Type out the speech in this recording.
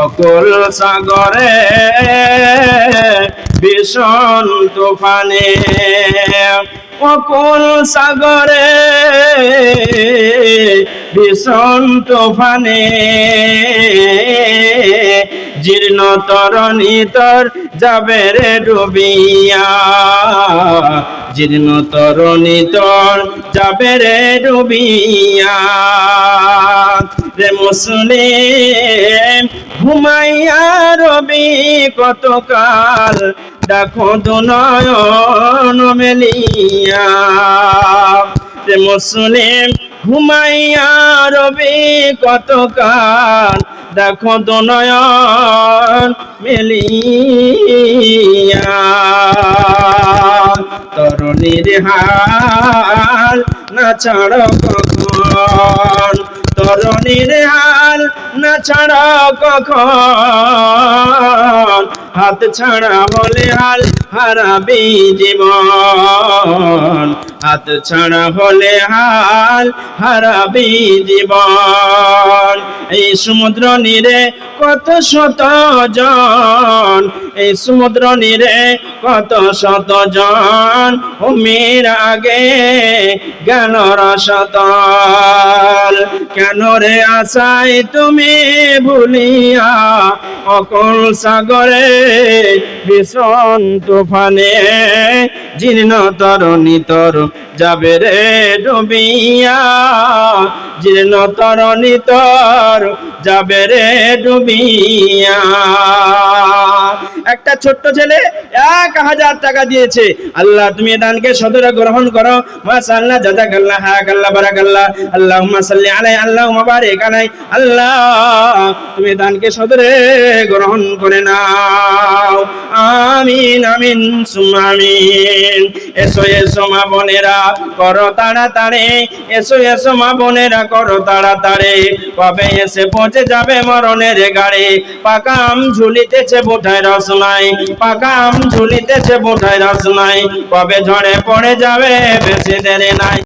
অকুল সাগরে ভীষণ তুফানে। অকুল সাগরে ভীষণ তুফানে। জীর্ণ তরণী তোর যাবে রে ডুবিয়া। জীর্ণ তরণী তোর যাবে রে ডুবিয়া। রে মুসলিম, ঘুমাইয়া রবি কতকাল, দেখো দুনয়ন মেলিয়া। মুসলিম, ঘুমাইয়া রবি কতকাল, দেখো দুনয়ন মেলিয়া। তরুণীর হাল না ছাড় কখন তরুণীর হাল না ছাড়া কখন? হাত ছাড়া হলে হাল হারাবি জীবন। হাত ছাড়া হলে হাল হারাবি জীবন। এই সমুদ্র নীরে কত শত জন, এই সমুদ্র নীরে কত শত জন উমির আগে জ্ঞান রসতল। কেন রে আশাই তুমি ভুলিয়া অকল সাগরে ভীষণ তুফানে জীর্ণ তরণী তর যাবে রে ডুবিয়া। জীর্ণ তরণী তর যাবে রে ডুবিয়া। একটা ছোট্ট ছেলে এক হাজার টাকা দিয়েছে। আল্লাহ, তুমি দানকে সদরে গ্রহণ করো। মাশাআল্লাহ, জাযাকাল্লাহ হাকাল্লাহ বারাকাল্লাহ। আল্লাহুম্মা সাল্লি আলাইহি, আল্লাহুম্মা বারিক আলাইহি। আল্লাহ, তুমি দানকে সদরে গ্রহণ করে নাও। আমিন আমিন, সুম্মা, আমিন। এসো এসো, মা বোনেরা, করো তাড়াতাড়ি। এসো এসো, মা বোনেরা, করো তাড়াতাড়ি। কবে এসে পৌঁছে যাবে মরণের গাড়ি? পাকা আম ঝুলিতেছে বোঠায় রসনাই পাকা আম ঝুলিতেছে রস নাই। কবে ঝড়ে পড়ে যাবে বেশি দেরি নাই।